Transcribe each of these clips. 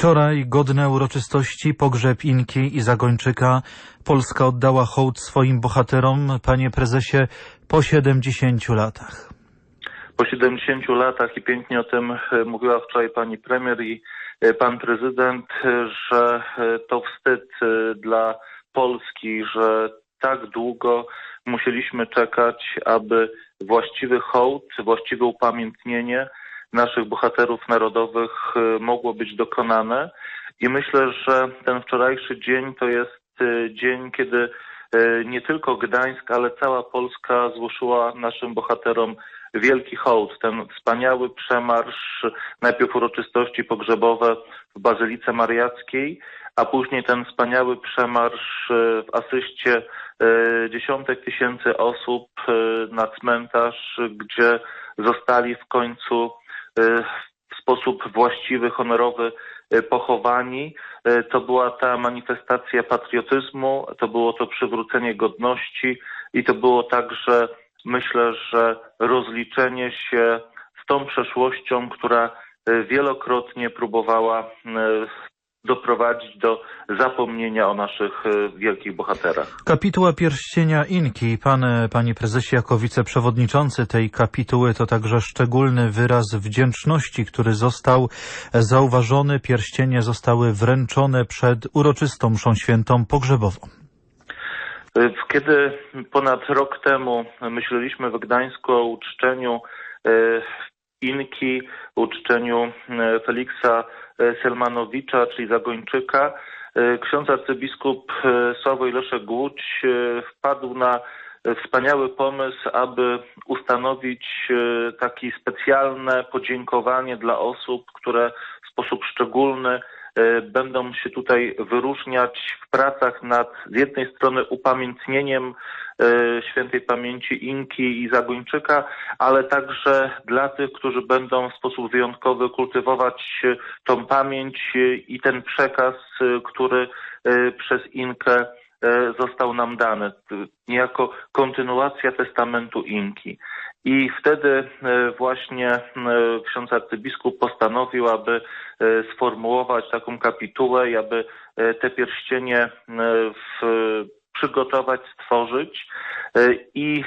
Wczoraj godne uroczystości, pogrzeb Inki i Zagończyka. Polska oddała hołd swoim bohaterom, panie prezesie, po 70 latach. Po 70 latach i pięknie o tym e, mówiła wczoraj pani premier i e, pan prezydent, e, że to wstyd dla Polski, że tak długo musieliśmy czekać, aby właściwy hołd, właściwe upamiętnienie naszych bohaterów narodowych e, mogło być dokonane. I myślę, że ten wczorajszy dzień to jest e, dzień, kiedy e, nie tylko Gdańsk, ale cała Polska złożyła naszym bohaterom wielki hołd. Ten wspaniały przemarsz, najpierw uroczystości pogrzebowe w Bazylice Mariackiej, a później ten wspaniały przemarsz w asyście dziesiątek tysięcy osób na cmentarz, gdzie zostali w końcu w sposób właściwy, honorowy e, pochowani. E, To była ta manifestacja patriotyzmu, to było to przywrócenie godności i to było także, myślę, że rozliczenie się z tą przeszłością, która wielokrotnie próbowała doprowadzić do zapomnienia o naszych e, wielkich bohaterach. Kapituła pierścienia Inki. Pan, e, panie prezesie, jako wiceprzewodniczący tej kapituły, to także szczególny wyraz wdzięczności, który został zauważony. Pierścienie zostały wręczone przed uroczystą mszą świętą pogrzebową. Kiedy ponad rok temu myśleliśmy w Gdańsku o uczczeniu Inki, uczczeniu y, Feliksa y, Selmanowicza, czyli Zagończyka, y, ksiądz arcybiskup Sławoj Leszek Głódź wpadł na wspaniały pomysł, aby ustanowić takie specjalne podziękowanie dla osób, które w sposób szczególny e, będą się tutaj wyróżniać w pracach nad z jednej strony upamiętnieniem e, świętej pamięci Inki i Zagończyka, ale także dla tych, którzy będą w sposób wyjątkowy kultywować e, tą pamięć e, i ten przekaz, e, który e, przez Inkę e, został nam dany, niejako kontynuacja testamentu Inki. I wtedy e, właśnie e, ksiądz arcybiskup postanowił, aby e, sformułować taką kapitułę i aby te pierścienie w, przygotować, stworzyć. I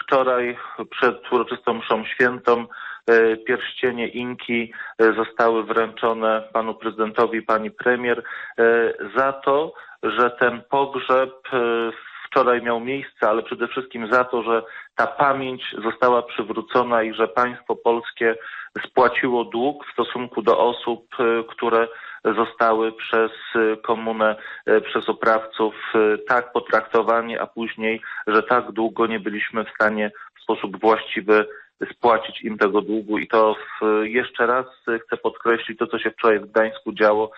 wczoraj przed uroczystą mszą świętą pierścienie Inki zostały wręczone panu prezydentowi, pani premier za to, że ten pogrzeb wczoraj miał miejsce, ale przede wszystkim za to, że ta pamięć została przywrócona i że państwo polskie spłaciło dług w stosunku do osób, e, które zostały przez e, komunę, e, przez oprawców tak potraktowani, a później, że tak długo nie byliśmy w stanie w sposób właściwy spłacić im tego długu i to w, jeszcze raz chcę podkreślić to, co się wczoraj w Gdańsku działo.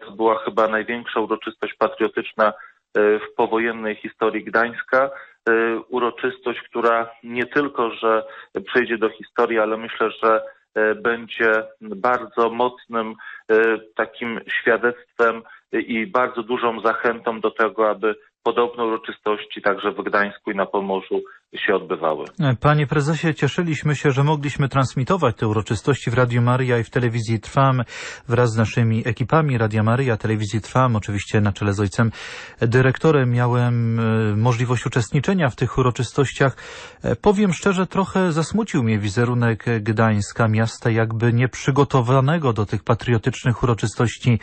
To była chyba największa uroczystość patriotyczna w powojennej historii Gdańska. E, Uroczystość, która nie tylko, że przejdzie do historii, ale myślę, że e, będzie bardzo mocnym e, takim świadectwem i bardzo dużą zachętą do tego, aby podobne uroczystości także w Gdańsku i na Pomorzu się odbywały. Panie prezesie, cieszyliśmy się, że mogliśmy transmitować te uroczystości w Radiu Maria i w telewizji Trwam wraz z naszymi ekipami Radia Maria, telewizji Trwam. Oczywiście na czele z ojcem dyrektorem miałem e, możliwość uczestniczenia w tych uroczystościach. E, Powiem szczerze, trochę zasmucił mnie wizerunek Gdańska, miasta jakby nieprzygotowanego do tych patriotycznych uroczystości.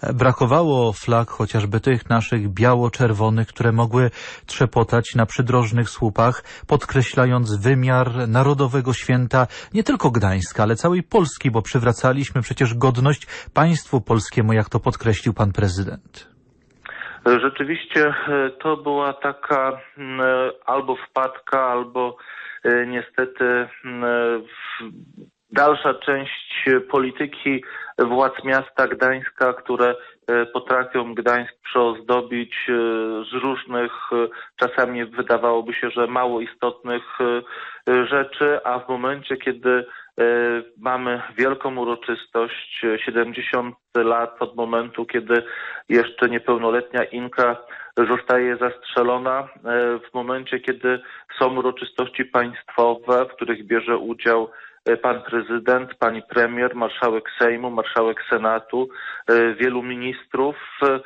E, Brakowało flag, chociażby tych naszych biało-czerwonych, które mogły trzepotać na przydrożnych słupach, podkreślając wymiar narodowego święta nie tylko Gdańska, ale całej Polski, bo przywracaliśmy przecież godność państwu polskiemu, jak to podkreślił pan prezydent. Rzeczywiście e, to była taka m, e, albo wpadka, albo e, niestety m, w- dalsza część polityki władz miasta Gdańska, które e, potrafią Gdańsk przeozdobić e, z różnych, e, czasami wydawałoby się, że mało istotnych e, e, rzeczy, a w momencie, kiedy e, mamy wielką uroczystość, e, 70 lat od momentu, kiedy jeszcze niepełnoletnia Inka zostaje zastrzelona, e, w momencie, kiedy są uroczystości państwowe, w których bierze udział e, pan prezydent, pani premier, marszałek Sejmu, marszałek Senatu, e, wielu ministrów, e,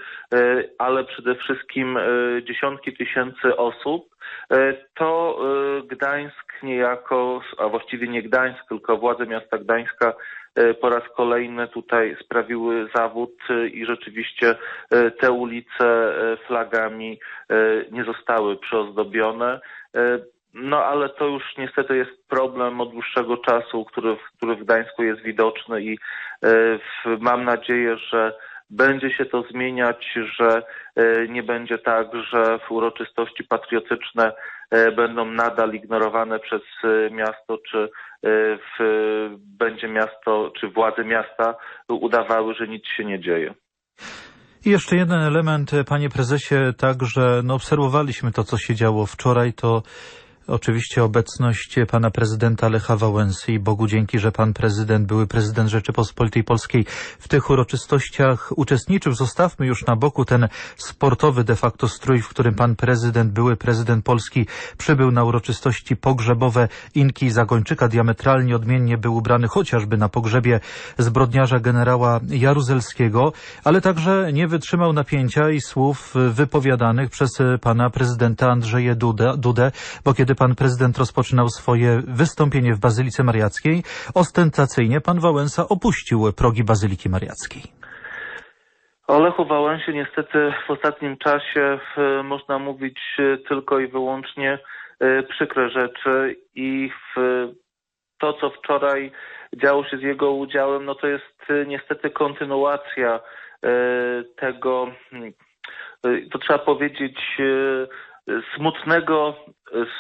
ale przede wszystkim e, dziesiątki tysięcy osób, e, to e, Gdańsk niejako, a właściwie nie Gdańsk, tylko władze miasta Gdańska e, po raz kolejny tutaj sprawiły zawód e, i rzeczywiście e, te ulice e, flagami e, nie zostały przyozdobione. No ale to już niestety jest problem od dłuższego czasu, który, który w Gdańsku jest widoczny i e, w, mam nadzieję, że będzie się to zmieniać, że e, nie będzie tak, że uroczystości patriotyczne e, będą nadal ignorowane przez miasto, czy w, będzie miasto, czy władze miasta udawały, że nic się nie dzieje. I jeszcze jeden element, panie prezesie, także no, obserwowaliśmy to, co się działo wczoraj, to oczywiście obecność pana prezydenta Lecha Wałęsy i Bogu dzięki, że pan prezydent, były prezydent Rzeczypospolitej Polskiej w tych uroczystościach uczestniczył. Zostawmy już na boku ten sportowy de facto strój, w którym pan prezydent, były prezydent Polski przybył na uroczystości pogrzebowe Inki Zagończyka. Diametralnie odmiennie był ubrany chociażby na pogrzebie zbrodniarza generała Jaruzelskiego, ale także nie wytrzymał napięcia i słów wypowiadanych przez pana prezydenta Andrzeja Dudę, Dudę bo kiedy pan prezydent rozpoczynał swoje wystąpienie w Bazylice Mariackiej, ostentacyjnie pan Wałęsa opuścił progi Bazyliki Mariackiej. O Lechu Wałęsie niestety w ostatnim czasie można mówić e, tylko i wyłącznie e, przykre rzeczy i to, co wczoraj działo się z jego udziałem, no to jest e, niestety kontynuacja tego, to trzeba powiedzieć, smutnego,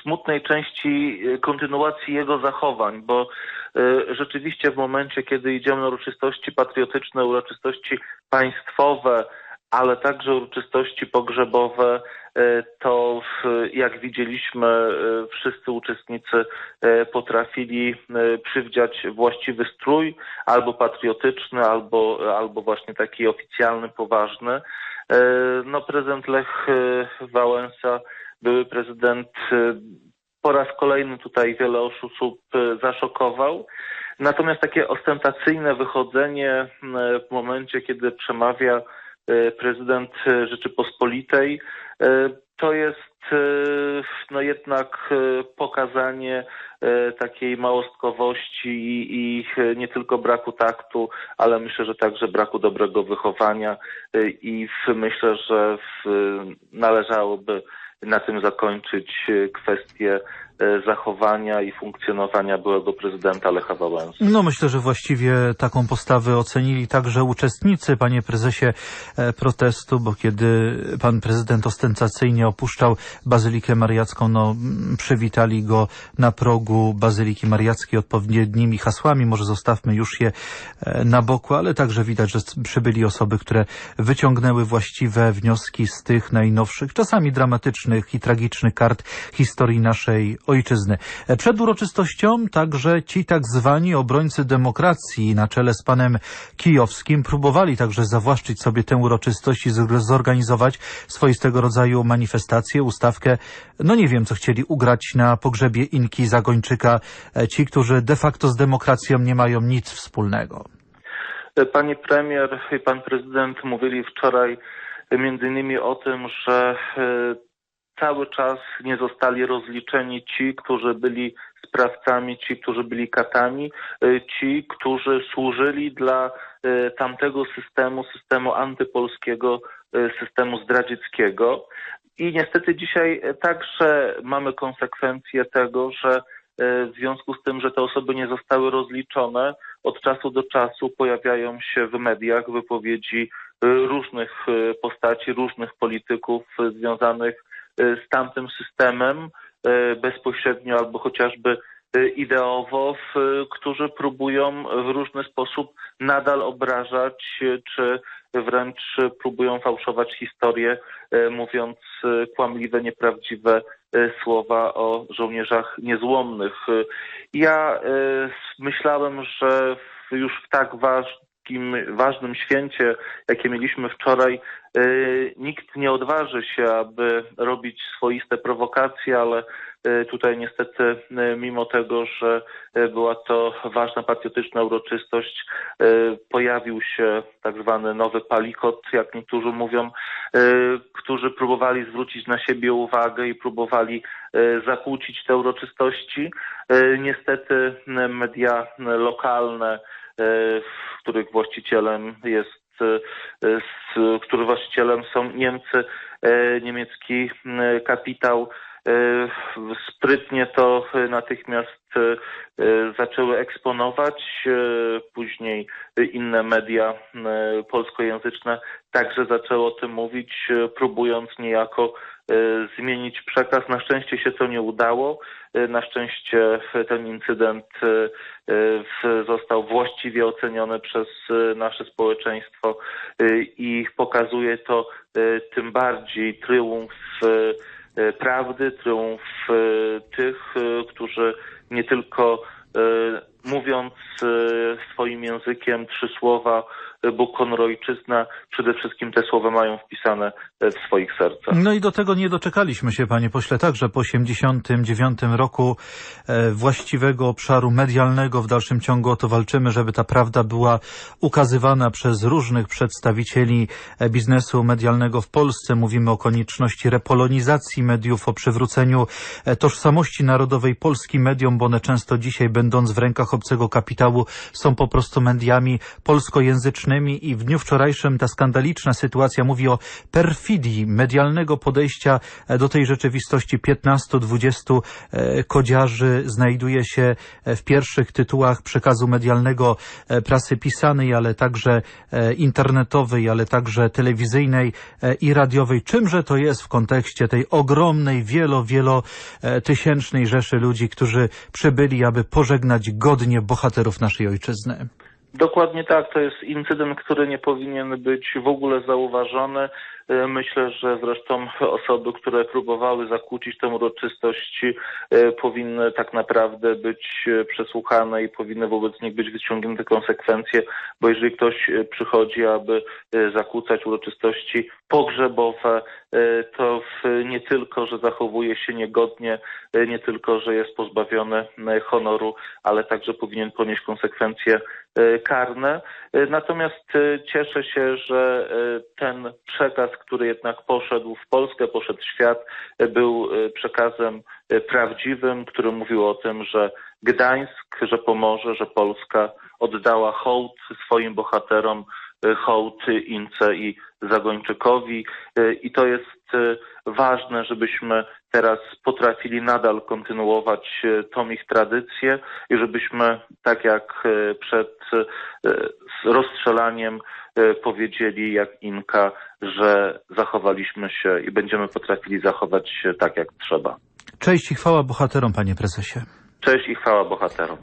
smutnej części e, kontynuacji jego zachowań, bo e, rzeczywiście w momencie, kiedy idziemy na uroczystości patriotyczne, uroczystości państwowe, ale także uroczystości pogrzebowe, e, to jak widzieliśmy, wszyscy uczestnicy potrafili przywdziać właściwy strój, albo patriotyczny, albo, albo właśnie taki oficjalny, poważny. No, prezydent Lech Wałęsa, były prezydent, e, po raz kolejny tutaj wiele osób e, zaszokował. Natomiast takie ostentacyjne wychodzenie e, w momencie, kiedy przemawia prezydent Rzeczypospolitej, to jest no jednak pokazanie takiej małostkowości i, i nie tylko braku taktu, ale myślę, że także braku dobrego wychowania i myślę, że należałoby na tym zakończyć e, kwestię zachowania i funkcjonowania byłego prezydenta Lecha Wałęsy. No myślę, że właściwie taką postawę ocenili także uczestnicy, panie prezesie, e, protestu, bo kiedy pan prezydent ostentacyjnie opuszczał Bazylikę Mariacką, no przywitali go na progu Bazyliki Mariackiej odpowiednimi hasłami, może zostawmy już je e, na boku, ale także widać, że przybyli osoby, które wyciągnęły właściwe wnioski z tych najnowszych, czasami dramatycznych i tragicznych kart historii naszej ojczyzny. Przed uroczystością także ci tak zwani obrońcy demokracji na czele z panem Kijowskim próbowali także zawłaszczyć sobie tę uroczystość i zor- zorganizować swoistego rodzaju manifestację, ustawkę. No nie wiem, co chcieli ugrać na pogrzebie Inki Zagończyka, e, ci, którzy de facto z demokracją nie mają nic wspólnego. Pani premier i pan prezydent mówili wczoraj między innymi o tym, że e, cały czas nie zostali rozliczeni ci, którzy byli sprawcami, ci, którzy byli katami, e, ci, którzy służyli dla e, tamtego systemu, systemu antypolskiego, e, systemu zdradzieckiego. I niestety dzisiaj także mamy konsekwencje tego, że w związku z tym, że te osoby nie zostały rozliczone, od czasu do czasu pojawiają się w mediach wypowiedzi różnych postaci, różnych polityków związanych z tamtym systemem e, bezpośrednio albo chociażby e, ideowo, którzy próbują w różny sposób nadal obrażać, czy wręcz próbują fałszować historię, mówiąc kłamliwe, nieprawdziwe słowa o żołnierzach niezłomnych. Ja myślałem, że już w tak waż, takim ważnym święcie, jakie mieliśmy wczoraj, nikt nie odważy się, aby robić swoiste prowokacje, ale tutaj niestety, mimo tego, że była to ważna patriotyczna uroczystość, pojawił się tak zwany nowy palikot, jak niektórzy mówią, którzy próbowali zwrócić na siebie uwagę i próbowali zakłócić te uroczystości. Niestety media lokalne, których właścicielem jest z których właścicielem są Niemcy, niemiecki kapitał. Sprytnie to natychmiast zaczęły eksponować. Później inne media polskojęzyczne także zaczęły o tym mówić, próbując niejako zmienić przekaz. Na szczęście się to nie udało. Na szczęście ten incydent został właściwie oceniony przez nasze społeczeństwo i pokazuje to tym bardziej tryumf prawdy, triumf tych, którzy nie tylko mówiąc swoim językiem trzy słowa Bóg, honor, ojczyzna, przede wszystkim te słowa mają wpisane w swoich sercach. No i do tego nie doczekaliśmy się, panie pośle, także po 89 roku właściwego obszaru medialnego. W dalszym ciągu o to walczymy, żeby ta prawda była ukazywana przez różnych przedstawicieli biznesu medialnego w Polsce. Mówimy o konieczności repolonizacji mediów, o przywróceniu tożsamości narodowej polskim mediom, bo one często dzisiaj, będąc w rękach obcego kapitału, są po prostu mediami polskojęzycznymi i w dniu wczorajszym ta skandaliczna sytuacja mówi o perfidii medialnego podejścia do tej rzeczywistości. 15-20 kodziarzy znajduje się w pierwszych tytułach przekazu medialnego prasy pisanej, ale także internetowej, ale także telewizyjnej i radiowej. Czymże to jest w kontekście tej ogromnej, wielo, wielotysięcznej rzeszy ludzi, którzy przybyli, aby pożegnać godnie bohaterów naszej ojczyzny? Dokładnie tak, to jest incydent, który nie powinien być w ogóle zauważony. Myślę, że zresztą osoby, które próbowały zakłócić tę uroczystość, powinny tak naprawdę być przesłuchane i powinny wobec nich być wyciągnięte konsekwencje, bo jeżeli ktoś przychodzi, aby zakłócać uroczystości pogrzebowe, to nie tylko, że zachowuje się niegodnie, nie tylko, że jest pozbawiony honoru, ale także powinien ponieść konsekwencje karne. Natomiast cieszę się, że ten przekaz, który jednak poszedł w Polskę, poszedł w świat, był przekazem prawdziwym, który mówił o tym, że Gdańsk, że Pomorze, że Polska oddała hołd swoim bohaterom, hołd Ince i Zagończykowi. I to jest ważne, żebyśmy teraz potrafili nadal kontynuować tą ich tradycję i żebyśmy tak jak przed rozstrzelaniem powiedzieli jak Inka, że zachowaliśmy się i będziemy potrafili zachować się tak jak trzeba. Cześć i chwała bohaterom, panie prezesie. Cześć i chwała bohaterom.